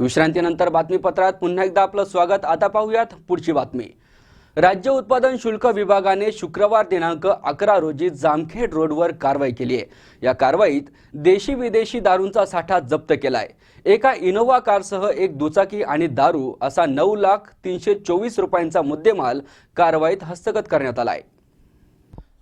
विश्रांतीनंतर बातमीपत्रात पुन्हा एकदा आपलं स्वागत. आता पाहूयात पुढची बातमी. राज्य उत्पादन शुल्क विभागाने शुक्रवार दिनांक अकरा रोजी जामखेड रोडवर कारवाई केली आहे. या कारवाईत देशी विदेशी दारूंचा साठा जप्त केलाय. एका इनोव्हा कारसह एक दुचाकी आणि दारू असा नऊ लाख तीनशे चोवीस रुपयांचा मुद्देमाल कारवाईत हस्तगत करण्यात आला आहे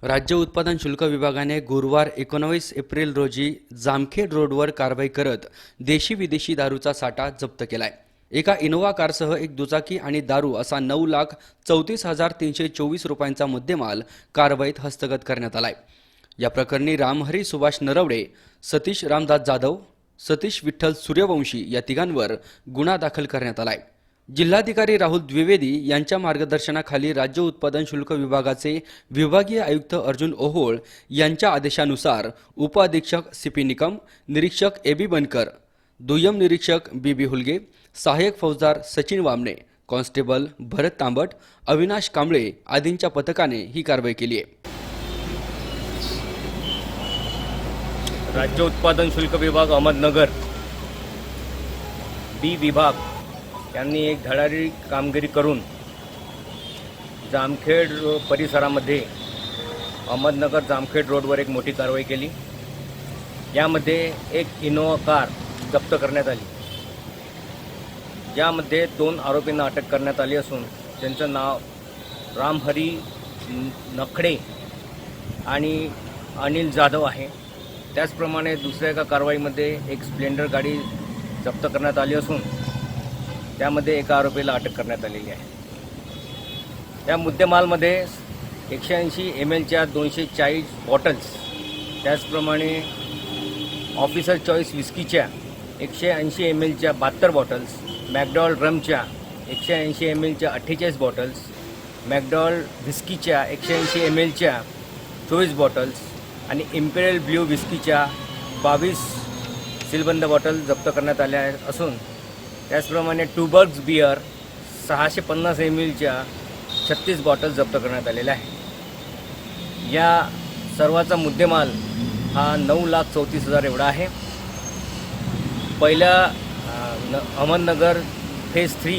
राज्य उत्पादन शुल्क विभागाने गुरुवार एकोणावीस एप्रिल रोजी जामखेड रोडवर कारवाई करत देशी विदेशी दारूचा साठा जप्त केलाय. एका इनोव्हा कारसह एक दुचाकी आणि दारू असा नऊ लाख चौतीस हजार तीनशे चोवीस रुपयांचा मुद्देमाल कारवाईत हस्तगत करण्यात आलाय. या प्रकरणी रामहरी सुभाष नरवडे सतीश रामदास जाधव सतीश विठ्ठल सूर्यवंशी या तिघांवर गुन्हा दाखल करण्यात आलाय. जिल्हाधिकारी राहुल द्विवेदी यांच्या मार्गदर्शनाखाली राज्य उत्पादन शुल्क विभागाचे विभागीय आयुक्त अर्जुन ओहोळ यांच्या आदेशानुसार उपअधीक्षक सी पी निकम निरीक्षक ए बी बनकर दुय्यम निरीक्षक बी बी हुलगे सहाय्यक फौजदार सचिन वामणे कॉन्स्टेबल भरत तांबट अविनाश कांबळे आदींच्या पथकाने ही कारवाई केली आहे. राज्य उत्पादन शुल्क विभाग अहमदनगर. बी विभाग. यांनी एक धडारी कामगिरी करून जामखेड रो- परिसरामध्ये अहमदनगर जामखेड रोडवर एक मोठी कारवाई केली. यामध्ये एक इनोवा कार जप्त करण्यात आली. यामध्ये दोन आरोपींना अटक करण्यात आली असून त्यांचं नाव रामहरी नखडे आणि अनिल जाधव आहे. त्याचप्रमाणे दुसऱ्या एका कारवाईमध्ये एक स्प्लेंडर गाडी जप्त करण्यात आली असून त्यामध्ये एका आरोपीला अटक करण्यात आलेली आहे. त्या मुद्देमालमध्ये एकशे ऐंशी एम एलच्या दोनशे चाळीस बॉटल्स त्याचप्रमाणे ऑफिसर चॉईस विस्कीच्या एकशे ऐंशी एम एलच्या बहात्तर बॉटल्स मॅकडॉल रमच्या एकशे ऐंशी एम एलच्या अठ्ठेचाळीस बॉटल्स मॅकडॉल विस्कीच्या एकशे ऐंशी एम एलच्या चोवीस बॉटल्स आणि इम्पेरियल ब्ल्यू विस्कीच्या बावीस सीलबंद बॉटल जप्त करण्यात आल्या असून त्याचप्रमाणे टूबर्ग्स बियर सहाशे पन्नास एम एलच्या छत्तीस बॉटल जप्त करण्यात आलेल्या आहे या सर्वाचा मुद्देमाल हा नऊ लाख चौतीस हजार एवढा आहे. पहिल्या न अहमदनगर फेज थ्री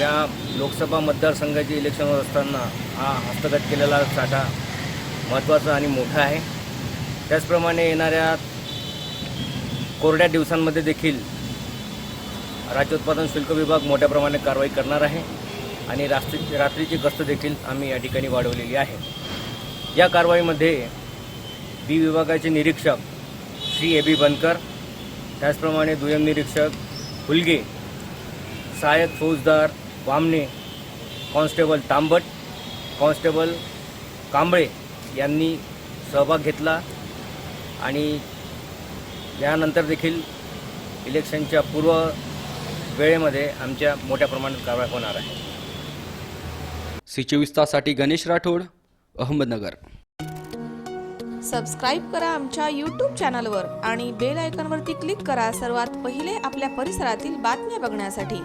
या लोकसभा मतदारसंघाचे इलेक्शन होत असताना हा हस्तगत केलेला साठा महत्त्वाचा आणि मोठा आहे. त्याचप्रमाणे येणाऱ्या कोरड्या दिवसांमध्ये देखील राज्य उत्पादन शुल्क विभाग मोठ्या प्रमाणात कारवाई करणार आहे आणि रात्री रात्रीची गस्त देखील आम्ही या ठिकाणी वाढवलेली आहे. या कारवाईमध्ये बी विभागाचे निरीक्षक श्री ए बी बनकर त्याचप्रमाणे दुय्यम निरीक्षक हुलगे सहाय्यक फौजदार वामने कॉन्स्टेबल तांबट कॉन्स्टेबल कांबळे यांनी सहभाग घेतला आणि यानंतर देखील इलेक्शनच्या पूर्व वेळेमध्ये आमच्या मोठ्या प्रमाणात कारवाई होणार आहे. सी चोवीस ताससाठी गणेश राठोड अहमदनगर. सबस्क्राईब करा आमच्या यूट्यूब चॅनलवर आणि बेल आयकॉनवरती क्लिक करा सर्वात पहिले आपल्या परिसरातील बातम्या बघण्यासाठी.